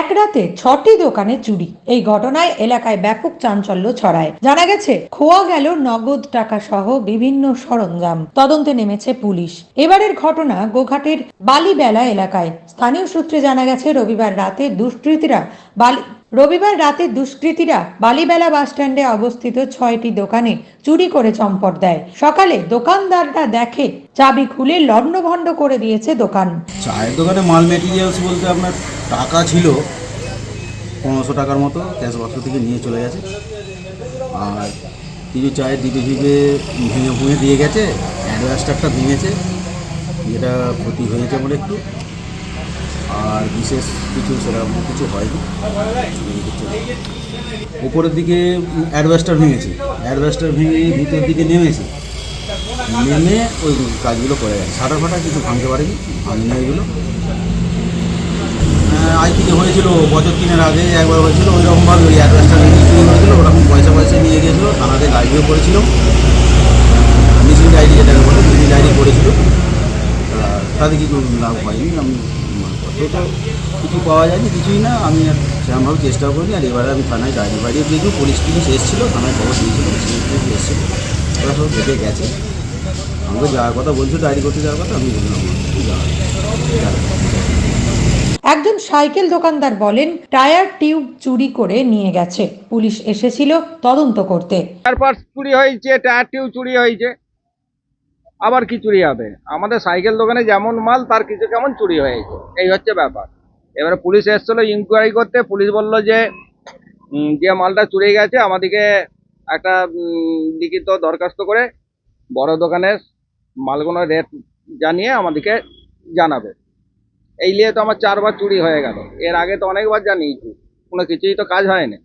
এক রাতে ছটি দোকানে চুরি। এই ঘটনায় এলাকায় ব্যাপক চাঞ্চল্য ছড়ায়। জানা গেছে, খোয়া গেল নগদ টাকা সহ বিভিন্ন সরঞ্জাম। তদন্তে নেমেছে পুলিশ। এবারের ঘটনা গোঘাটের বালিবেলা এলাকায়। স্থানীয় সূত্রে জানা গেছে, রবিবার রাতে দুষ্কৃতীরা বালি রবিবার রাতে দুষ্কৃতীরা বালিবেলা বাসস্ট্যান্ডে অবস্থিত ছয়টি দোকানে চুরি করে চম্পট দেয়। সকালে দোকানদাররা দেখে, চাবি খুলে লণ্ডভণ্ড করে দিয়েছে দোকান। চায়ের দোকানে মাল মেটেরিয়ালস বলতে আপনার টাকা ছিল পনেরোশো টাকার মতো ক্যাশ বক্স থেকে নিয়ে চলে গেছে। আর কিছু চায়ের ডিপে ফিপে ভেঙে ভুঙে দিয়ে গেছে, অ্যাডভাস্টারটা ভেঙেছে, যেটা ক্ষতি হয়েছে বলে একটু। আর বিশেষ কিছু সেরকম কিছু হয়নি। উপরের দিকে অ্যাডভাস্টার ভেঙেছে, অ্যাডভাস্টার ভেঙে ভিতরের দিকে নেমেছে, নেমে ওই কাজগুলো করে গেছে। সাটা ফাটা কিছু ভাঙতে পারেনি ভাঙি না থেকে হয়েছিল বছর তিনের আগে একবার হয়েছিল ওই রকমভাবে ওই অ্যাডভান্সটা চুরি হয়েছিল ওরকম পয়সা পয়সা নিয়ে গিয়েছিল, থানাতে গাড়িও করেছিল। মিছিল ডায়েরি যেটাকে বলে মিছিল ডায়েরি করেছিল। তাতে কিছু লাভ হয়নি, আমি কিছু পাওয়া যায়নি, কিছুই না, আমি আর সেরকমভাবে চেষ্টাও করিনি, আর এবারে আমি থানায় ডায়েরি বাড়িয়ে দিয়েছি, পুলিশ পুলিশ এসেছিল, থানায় খবর দিয়েছিল, পুলিশ এসেছিল ওরা সব দেখে গেছে। আমাকে যাওয়ার কথা বলছো ডায়েরি করতে যাওয়ার কথা, আমি বললাম যাওয়ার একজন সাইকেল দোকানদার বলেন, টায়ার টিউব চুরি করে নিয়ে গেছে। পুলিশ এসেছিল তদন্ত করতে। তারপর চুরি হয়েছে, টায়ার টিউব চুরি হয়েছে। আবার কি চুরি হবে? আমাদের সাইকেল দোকানে যেমন মাল, তার কিছু কেমন চুরি হয়েছে? এই হচ্ছে ব্যাপার। এবারে পুলিশ এসেছিল ইনকোয়ারি করতে। পুলিশ বলল যে যে মালটা চুরি গেছে, আমাদেরকে একটা লিখিত দরখাস্ত করে বড় দোকানের মালগুলোর রেট জানিয়ে আমাদেরকে জানাবে। এই নিয়ে তো আমার চারবার চুরি হয়ে গেল। এর আগে তো অনেকবার জানিয়েছি, কোনো কিছুই তো কাজ হয়নি।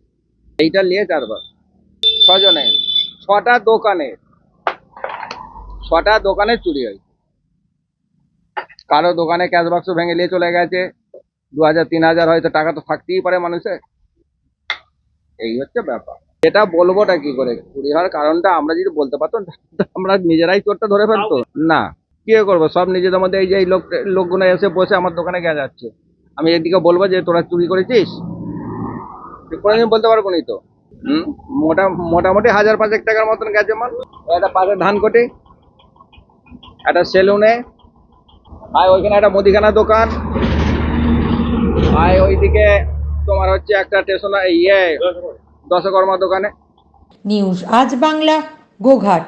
এইটা নিয়ে চারবার। ছজনে, ছটা দোকানে ছটা দোকানে চুরি হয় কারও দোকানে ক্যাশ বাক্স ভেঙে নিয়ে চলে গেছে। দু হাজার তিন হাজার হয়তো টাকা তো থাকতেই পারে মানুষের। এই হচ্ছে ব্যাপার। এটা বলবোটা কি করে? চুরি হওয়ার কারণটা আমরা যদি বলতে পারতাম আমরা নিজেরাই চোরটা ধরে ফেলতো। না। কি করব? সব নিজেদের মধ্যে এই যে এই লোক, লোকগুলো এসে বসে আমার দোকানে যাচ্ছে। আমি এদিকে বলব যে, তোরা চুরি করেছিস? কোনোদিন বলতে পারব নি তো। হুম? মোটা, মোটামুটি হাজার পাঁচেক টাকার মতন গেছে মাল। একটা পাশে ধান কোটে, একটা সেলুনে আর ওইখানে একটা মুদিখানা দোকান। আর ওইদিকে তোমার হচ্ছে একটা স্টেশন ইয়ে দশকর্মা দোকানে। নিউজ, আজ বাংলা, গোঘাট।